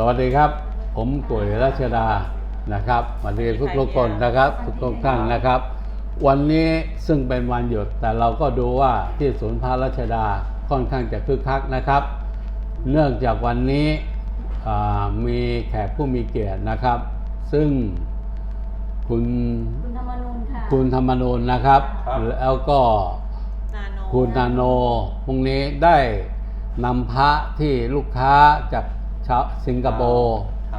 สวัสดีครับ ผมกุยรัชดานะครับสวัสดีทุกทุกๆคนนะครับทุกทุกๆท่านนะครับ วันนี้ซึ่งเป็นวันหยุดแต่เราก็ดูว่าที่ศูนย์พระรัชดาค่อนข้างจะคึกคักนะครับ เนื่องจากวันนี้อ่ามีแขกผู้มีเกียรตินะครับ ซึ่งคุณคุณธรรมนูนค่ะคุณธรรมนูญนะครับครับ แล้วก็นาโนคุณนาโนพรุ่งนี้ได้นำพระที่ลูกค้าจาก ชาวสิงคโปร์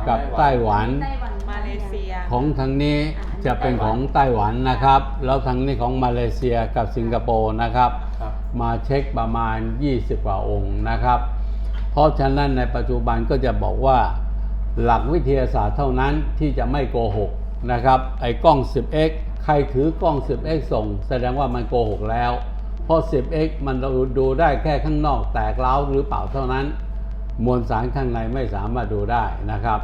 กับไต้หวัน ไต้หวันมาเลเซีย ของทางนี้จะเป็นของไต้หวันนะครับ แล้วทางนี้ของมาเลเซียกับสิงคโปร์นะครับ ครับมาเช็คประมาณ 20 กว่าองค์นะครับ เพราะฉะนั้นในปัจจุบันก็จะบอกว่าหลักวิทยาศาสตร์เท่านั้นที่จะไม่โกหกนะครับ ไอ้กล้อง 10x ใครถือกล้อง 10x ส่ง แสดงว่ามันโกหกแล้ว เพราะ 10x มันเราดูได้แค่ข้างนอกแตกเล้าวหรือเปล่าเท่านั้น มวลสารข้างในไม่สามารถดูได้นะครับ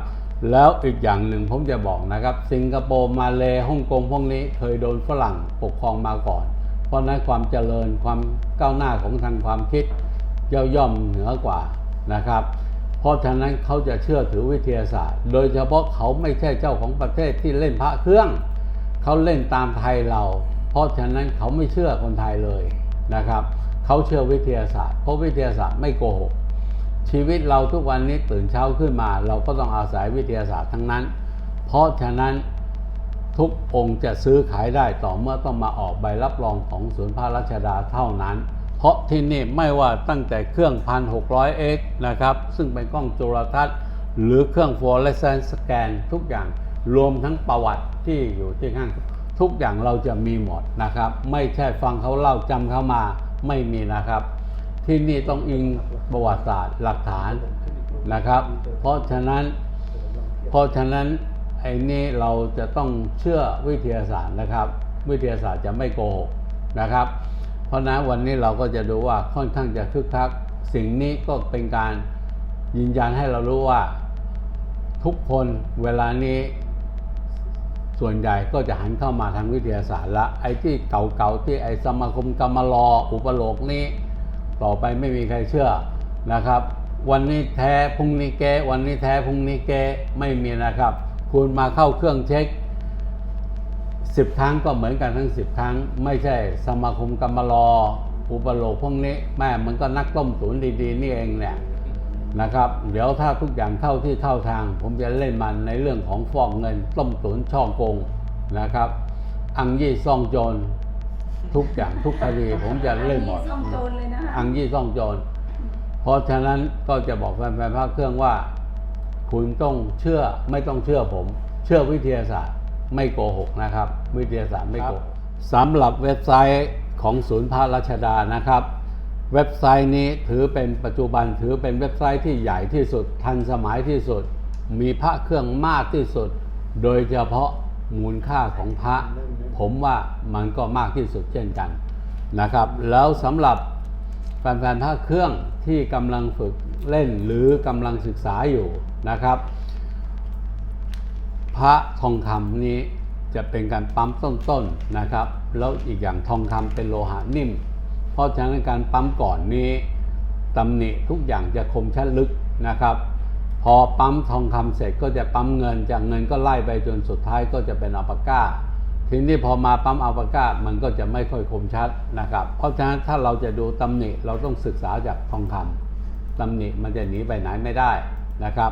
แล้วอีกอย่างหนึ่งผมจะบอกนะครับ สิงคโปร์มาเลฮ่องกงพวกนี้เคยโดนฝรั่งปกครองมาก่อน เพราะฉะนั้นความเจริญความก้าวหน้าของทางความคิดย่อย่อมเหนือกว่านะครับ เพราะฉะนั้นเขาจะเชื่อถือวิทยาศาสตร์ โดยเฉพาะเขาไม่ใช่เจ้าของประเทศที่เล่นพระเครื่อง เขาเล่นตามไทยเรา เพราะฉะนั้นเขาไม่เชื่อคนไทยเลยนะครับ เขาเชื่อวิทยาศาสตร์ เพราะวิทยาศาสตร์ไม่โกหก ชีวิตเราทุกวันนี้ตื่นเช้าขึ้นมา เราก็ต้องอาศัยวิทยาศาสตร์ทั้งนั้น เพราะฉะนั้นทุกองค์จะซื้อขายได้ต่อเมื่อต้องมาออกใบรับรองของศูนย์พระราชดาเท่านั้น เพราะที่นี่ไม่ว่าตั้งแต่เครื่อง 1,600x นะครับ ซึ่งเป็นกล้องจุลทรรศน์ หรือเครื่อง fluorescence scan ทุกอย่างรวมทั้งประวัติที่อยู่ที่ข้างทุกอย่างเราจะมีหมดนะครับ ไม่ใช่ฟังเขาเล่าจำเขามาไม่มีนะครับ ที่นี่ต้องอิงประวัติศาสตร์หลักฐานนะครับ เพราะฉะนั้น เพราะฉะนั้นไอ้นี่เราจะต้องเชื่อวิทยาศาสตร์นะครับ วิทยาศาสตร์จะไม่โกหกนะครับ เพราะนั้นวันนี้เราก็จะดูว่าค่อนข้างจะคึกคัก สิ่งนี้ก็เป็นการยืนยันให้เรารู้ว่า ทุกคนเวลานี้ส่วนใหญ่ก็จะหันเข้ามาทางวิทยาศาสตร์ละไอ้ที่เก่าๆที่ไอ้สมาคมกรรมลออุปโลกนี้ ต่อไปไม่มีใครเชื่อนะครับ วันนี้แท้พรุ่งนี้แกวันนี้แท้พรุ่งนี้แกไม่มีนะครับ คุณมาเข้าเครื่องเช็คสิบครั้งก็เหมือนกันทั้งสิบครั้ง ไม่ใช่สมาคมกรรมลออุปโลกพวกนี้แม่มันก็นักต้มตุ๋นดีๆ นี่เองเนี่ยนะครับ เดี๋ยวถ้าทุกอย่างเข้าที่เข้าทาง ผมจะเล่นมันในเรื่องของฟอกเงินต้มตุ๋นช่อโกงนะครับ อังยี่ซ่องโจร ทุกอย่างทุกคดีผมจะเล่นหมดซ่องโจรเลยนะคะอังยี่ซ่องโจร เพราะฉะนั้นก็จะบอกแฟนๆพระเครื่องว่า คุณต้องเชื่อไม่ต้องเชื่อผม เชื่อวิทยาศาสตร์ ไม่โกหกนะครับ วิทยาศาสตร์ไม่โกหกสำหรับเว็บไซต์ของศูนย์พระราชดานะครับ เว็บไซต์นี้ถือเป็นปัจจุบันถือเป็นเว็บไซต์ที่ใหญ่ที่สุด ทันสมัยที่สุด มีพระเครื่องมากที่สุด โดยเฉพาะมูลค่าของพระ ผมว่ามันก็มากที่สุดเช่นกันนะครับ แล้วสำหรับแฟนๆพระเครื่องที่กำลังฝึกเล่นหรือกำลังศึกษาอยู่นะครับ พระทองคำนี้จะเป็นการปั๊มต้นๆนะครับ แล้วอีกอย่างทองคำเป็นโลหะนิ่ม เพราะฉะนั้นการปั๊มก่อนนี้ตำหนิทุกอย่างจะคมชัดลึกนะครับ พอปั๊มทองคำเสร็จก็จะปั๊มเงิน จากเงินก็ไล่ไปจนสุดท้ายก็จะเป็นอัปก้า ทีนี้พอมาปั๊มอัลปาก้ามันก็จะไม่ค่อยคมชัดนะครับ เพราะฉะนั้นถ้าเราจะดูตำหนิเราต้องศึกษาจากทองคำตำหนิมันจะหนีไปไหนไม่ได้นะครับ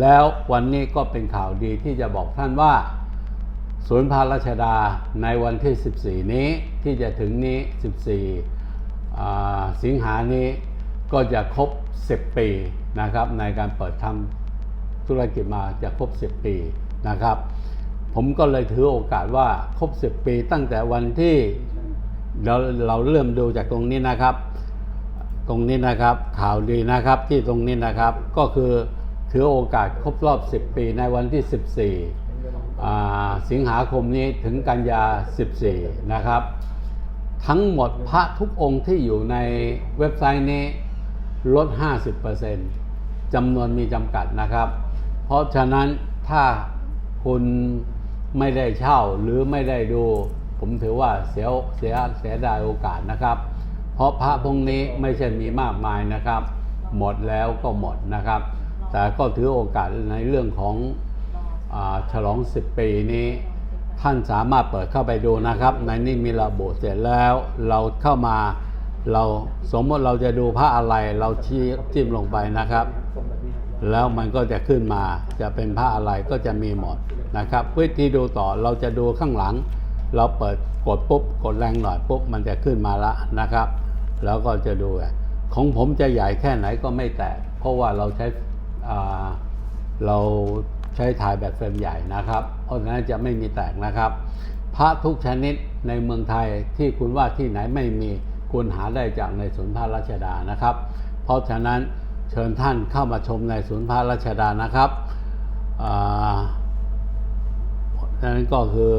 แล้ววันนี้ก็เป็นข่าวดีที่จะบอกท่านว่าศูนย์พาราชดาในวันที่ 14 นี้ที่จะถึงนี้ 14อ่สิงหานี้ก็จะครบ 10 ปีนะครับในการเปิดทำธุรกิจมาจะครบ 10 ปีนะครับ ผมก็เลยถือโอกาสว่าครบ10ปีตั้งแต่วันที่เราเราเริ่มดูจากตรงนี้นะครับ ตรงนี้นะครับข่าวดีนะครับที่ตรงนี้นะครับ ก็คือถือโอกาสครบรอบ 10 ปีในวันที่ 14อ่าสิงหาคมนี้ถึงกันยา 14 นะครับ ทั้งหมดพระทุกองค์ที่อยู่ในเว็บไซต์นี้ลด 50%จำนวนมีจำกัดนะครับ เพราะฉะนั้นถ้าคุณ ไม่ได้เช่าหรือไม่ได้ดู ผมถือว่าเสียเสียเสียดายโอกาสนะครับ เพราะพระพวกนี้ไม่ใช่มีมากมายนะครับ หมดแล้วก็หมดนะครับ แต่ก็ถือโอกาสในเรื่องของอฉลอง 10 ปีนี้ ท่านสามารถเปิดเข้าไปดูนะครับ ในนี้มีระบุเสร็จแล้วเราเข้ามาเราสมมติเราจะดูพระอะไรเราชี้จิ้มลงไปนะครับ แล้วมันก็จะขึ้นมาจะเป็นพระอะไรก็จะมีหมด นะครับวิธีดูต่อเราจะดูข้างหลัง เราเปิดกดปุ๊บกดแรงหน่อยปุ๊บมันจะขึ้นมาละนะครับ แล้วก็จะดูของผมจะใหญ่แค่ไหนก็ไม่แตกเพราะว่าเราใช้เราใช้ถ่ายแบบเฟรมใหญ่นะครับ เพราะฉะนั้นจะไม่มีแตกนะครับ พระทุกชนิดในเมืองไทยที่คุณว่าที่ไหนไม่มีคุณหาได้จากในศูนย์พระราชดานะครับ เพราะฉะนั้นเชิญท่านเข้ามาชมในศูนย์พระราชดานะครับ นั่นก็คือ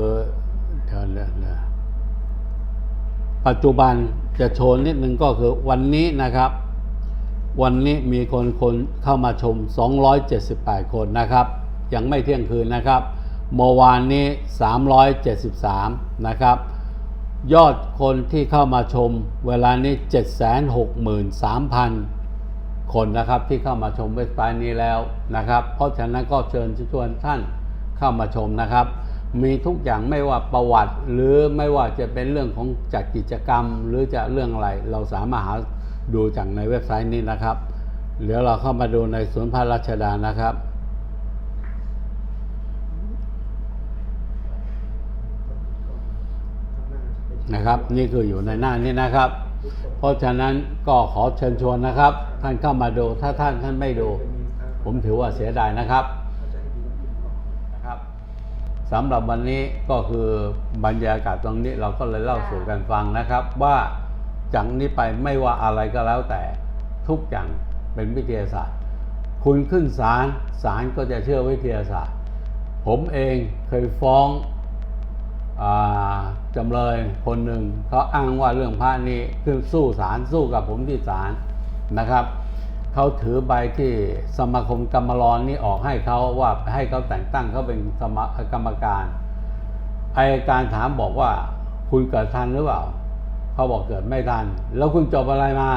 เดี๋ยวเดี๋ยวเดี๋ยวปัจจุบันจะโชว์นิดนึงก็คือวันนี้นะครับ วันนี้มีคนคนเข้ามาชม 278 คนนะครับ ยังไม่เที่ยงคืนนะครับเมื่อวานนี้ 373 นะครับ ยอดคนที่เข้ามาชม เวลานี้ 763,000 คนนะครับ ที่เข้ามาชมเว็บไซต์นี้แล้วนะครับ เพราะฉะนั้นก็เชิญชวนท่านเข้ามาชมนะครับ มีทุกอย่างไม่ว่าประวัติ หรือไม่ว่าจะเป็นเรื่องของจัดกิจกรรม หรือจะเรื่องอะไร เราสามารถหาดูจากในเว็บไซต์นี้นะครับ เดี๋ยวเราเข้ามาดูในสวนพระราชดานะครับ นะครับ นี่คืออยู่ในหน้านี้นะครับ เพราะฉะนั้นก็ขอเชิญชวนนะครับ ท่านเข้ามาดูถ้าท่านท่านไม่ดู ผมถือว่าเสียดายนะครับนะครับ สำหรับวันนี้ก็คือบรรยากาศตรงนี้เราก็เลยเล่าสู่กันฟังนะครับ ว่าจากนี้ไปไม่ว่าอะไรก็แล้วแต่ทุกอย่างเป็นวิทยาศาสตร์ คุณขึ้นศาลศาลก็จะเชื่อวิทยาศาสตร์ ผมเองเคยฟ้องอจำเลยคนหนึ่งเขาอ้างว่าเรื่องพระนี้คือสู้ศาลสู้กับผมที่ศาลนะครับ เขาถือใบที่สมาคมกรรมรอนนี่ออกให้เขาว่าให้เขาแต่งตั้งเขาเป็นสมกรรมการอายการถามบอกว่า คุณเกิดทันหรือเปล่าเขาบอกเกิดไม่ทัน แล้วคุณจบอะไรมา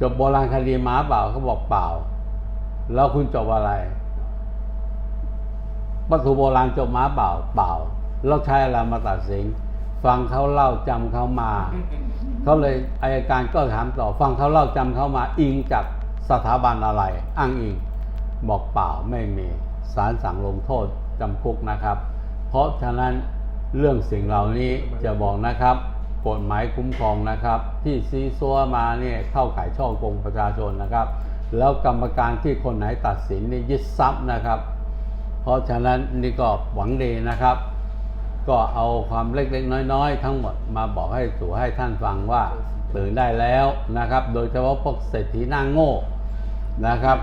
จบโบราณคดีมาเปล่าเขาบอกเปล่า แล้วคุณจบอะไรวัตถุโบราณจบมาเปล่าเปล่าเราใช้อะไรมาตัดสิน ฟังเขาเล่าจำเขามาเขาเลยอายการก็ถามต่อ ฟังเขาเล่าจำเขามา อิงจากสถาบันอะไร อ้างอิง บอกเปล่าไม่มีศาลสั่งลงโทษจำคุกนะครับ เพราะฉะนั้นเรื่องสิ่งเหล่านี้จะบอกนะครับกฎหมายคุ้มครองนะครับ ที่ซีซัวมาเนี่ยเข้าข่ายช่อโกงประชาชนนะครับ แล้วกรรมการที่คนไหนตัดสินนี่ยึดทรัพย์นะครับ เพราะฉะนั้นนี่ก็หวังดีนะครับ ก็เอาความเล็กๆ น้อยๆ ทั้งหมดมาบอกให้สู่ให้ท่านฟังว่าตื่นได้แล้วนะครับ โดยเฉพาะพวกเศรษฐีหน้างโง่นะครับ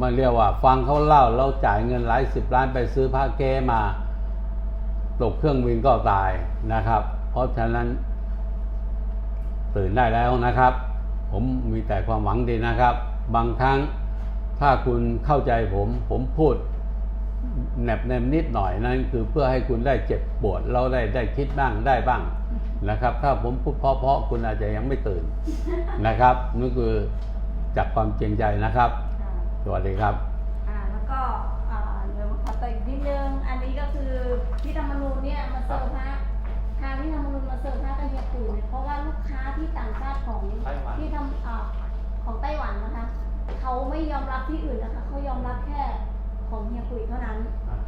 มาเรียกว่าฟังเขาเล่าแล้วจ่ายเงินหลายสิบล้านไปซื้อผ้าเก้มาตกเครื่องบินก็ตายนะครับ เพราะฉะนั้น ตื่นได้แล้วนะครับ ผมมีแต่ความหวังดีนะครับ บางครั้งถ้าคุณเข้าใจผม ผมพูด แหนบแนมนิดหน่อยนั่นคือเพื่อให้คุณได้เจ็บปวดเราได้ได้คิดบ้างได้บ้างนะครับ ถ้าผมพูดเพราะๆคุณอาจจะยังไม่ตื่นนะครับนี่คือจากความจริงใจนะครับค่ะสวัสดีครับอ่าแล้วก็อ่าเดี๋ยวขอต่ออีกนิดนึงอันนี้ก็คือพี่ธรรมนูญเนี่ยมาเสิร์ฟพระทางพี่ธรรมนูญมาเสิร์ฟพระกันเฮียปู่เนี่ยเพราะว่าลูกค้าที่ต่างชาติของไต้หวันที่ทำอ่าของไต้หวันนะคะเขาไม่ยอมรับที่อื่นนะคะเขายอมรับแค่ของเฮียปุ๋ยเท่านั้น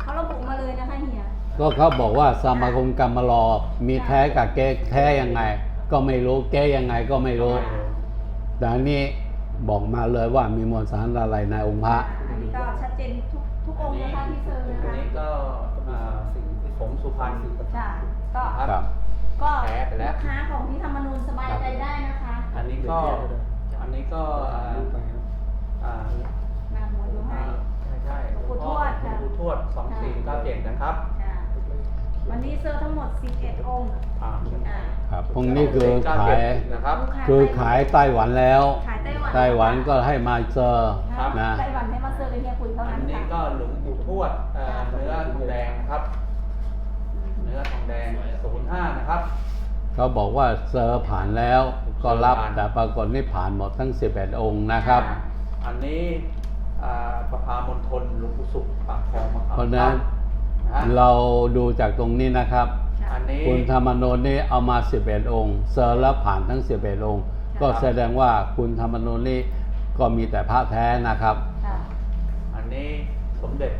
เขาระบุมาเลยนะคะเฮียก็เขาบอกว่าสมาคมกรรมรอมีแท้กับแก้แท้ยังไง ก็ไม่รู้แก้ยังไงก็ไม่รู้แต่อันนี้บอกมาเลยว่ามีมวลสารอะไรในองค์พระอันนี้ก็ชัดเจนทุกทุกองค์นะคะที่เซิร์ฟนะอันคะนี้ก็อ่าผงสุพรรณค่ะก็ครับ ก็แพ้ไปแล้วลูกค้าของพี่ธรรมนูญสบายใจได้นะคะ อันนี้ก็อันนี้ก็อ่าอ่า มาหมดดูให้ ใช่ใช่ หลวงปู่ทวดค่ะหลวงปู่ทวดสองสี่เก้าเจ็ดนะครับค่ะ วันนี้เซอร์ทั้งหมด 11 องค์อ่าอ่าครับพวกนี้คือขายนะครับ ลูกค้าคือขายไต้หวันแล้ว ขายไต้หวันไต้หวันก็ให้มาเจอครับนะไต้หวันให้มาเซอร์เลยเฮียคุยเท่าอันั้นนนี้ค่ะก็หลวงปู่ทวดอ่าเนื้อทองแดงนะครับ เนื้อทองแดงศูนย์ห้านะครับ เขาบอกว่าเซอร์ผ่านแล้วก็รับผ่านแต่ปรากฏนี่ผ่านหมดทั้ง 11 องค์นะครับ อันนี้ อ่าประพามณฑลหลวงปู่สุขปากคลองมาครับเพราะฉะนั้น นะฮะเราดูจากตรงนี้นะครับค่ะอันนี้คุณธรรมโนนนี่เอามา 11 องค์เซอร์แล้วผ่านทั้ง 11 องค์ ก็แสดงว่าคุณธรรมโนนนี่ก็มีแต่พระแท้นะครับ ค่ะอันนี้สมเด็จ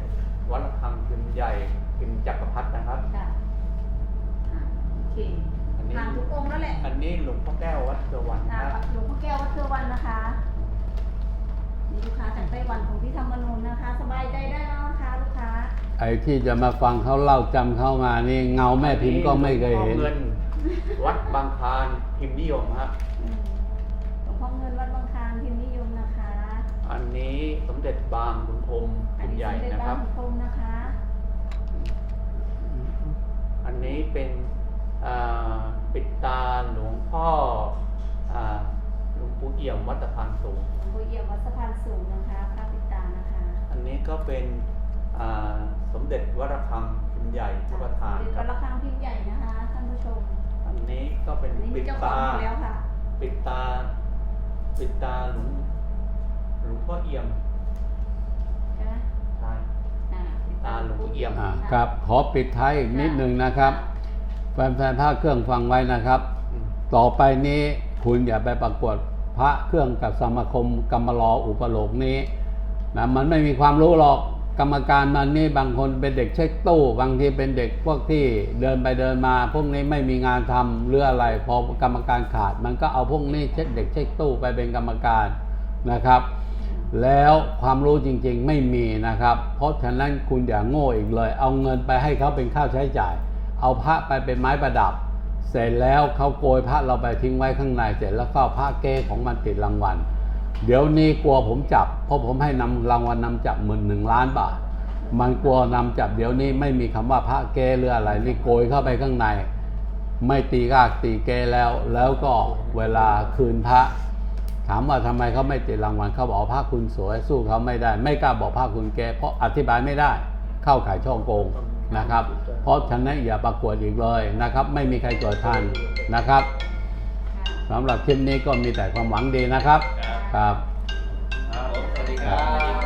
วัดระฆังพิมพ์ใหญ่พิมพ์จักรพรรดินะครับ ค่ะอ่าโอเคอันนี้ ผ่านทุกองค์แล้วแหละอันนี้หลวงพ่อแก้ววัดเทวันอ่านะครับหลวงพ่อแก้ววัดเทวันนะคะ นี่ลูกค้าจากไต้หวันของพี่ธรรมนูนนะคะ สบายใจได้แล้วนะคะลูกค้า ไอ้ที่จะมาฟังเขาเล่าจำเข้ามานี่เงาแม่พิมพ์ก็ไม่เคยเห็นหลวงพ่อเงิน วัดบางคลานพิมพ์นิยมครับอืมหลวงพ่อเงินวัดบางคลานพิมพ์นิยมนะคะอันนี้สมเด็จบางขุนพรหมอัพินมพ์นี้ใหญ่สมเด็จนะคบ้ารันบพรหมนะคะอันนี้เป็นอ่าปิดตาหลวงพ่ออ่าห ลวงปู่เอี่ยมวัดตะพานสูงหลวงพ่อเอี่ยมวัดสะพานสูงนะคะพระปิดตานะคะอันนี้ก็เป็นอ่าสมเด็จวัดระฆังพิมพ์ใหญ่พระประธานสมเด็จควัรัดบระฆังพิมพ์ใหญ่นะคะท่านผู้ชม อันนี้ก็เป็นอันนี้มีปิดเจ้าของตาอยู่แล้วค่ะปิดตาปิดตาหลวงหลวงพ่อเอี่ยมใช่ไหมใช่อ่าปิดตาหลวงปู่เอี่ยมอ่าครับขอปิดท้ายอีกนิดหนึ่งนะครับแฟนๆภาคเครื่องฟังไว้นะครับอืมต่อไปนี้คุณอย่าไปประกวด พระเครื่องกับสมาคมกรรมลออุปโลกนี้นะมันไม่มีความรู้หรอกกรรมการมันนี่บางคนเป็นเด็กเช็คตู้ บางทีเป็นเด็กพวกที่เดินไปเดินมา พวกนี้ไม่มีงานทำหรืออะไรพอกรรมการขาด มันก็เอาพวกนี้เช็คเด็กเช็คตู้ไปเป็นกรรมการนะครับ แล้วความรู้จริงๆไม่มีนะครับ เพราะฉะนั้นคุณอย่าโง่อีกเลย เอาเงินไปให้เขาเป็นค่าใช้จ่าย เอาพระไปเป็นไม้ประดับ เสร็จแล้วเขาโกยพระเราไปทิ้งไว้ข้างในเสร็จแล้วก็าพระเก้ของมันติดรางวัล เดี๋ยวนี้กลัวผมจับ เพราะผมให้นำรางวัลนำจับหมื่นหนึ่งล้านบาท มันกลัวนำจับเดี๋ยวนี้ไม่มีคำว่าพระเก้หรืออะไรนี่โกยเข้าไปข้างใน ไม่ตีกากตีเกแล้ว แล้วก็เวลาคืนพระ ถามว่าทำไมเขาไม่ติดรางวัลเขาบอกพระคุณสวยสู้เขาไม่ได้ ไม่กล้าบอกพระคุณแกเพราะอธิบายไม่ได้ เข้าขายช่องโกง นะครับ เพราะฉะนั้นอย่าประกวดอีกเลยนะครับ ไม่มีใครเกิดทันนะครับสำหรับคลิปนี้ก็มีแต่ความหวังดีนะครับ ครับ ครับผมสวัสดีครับ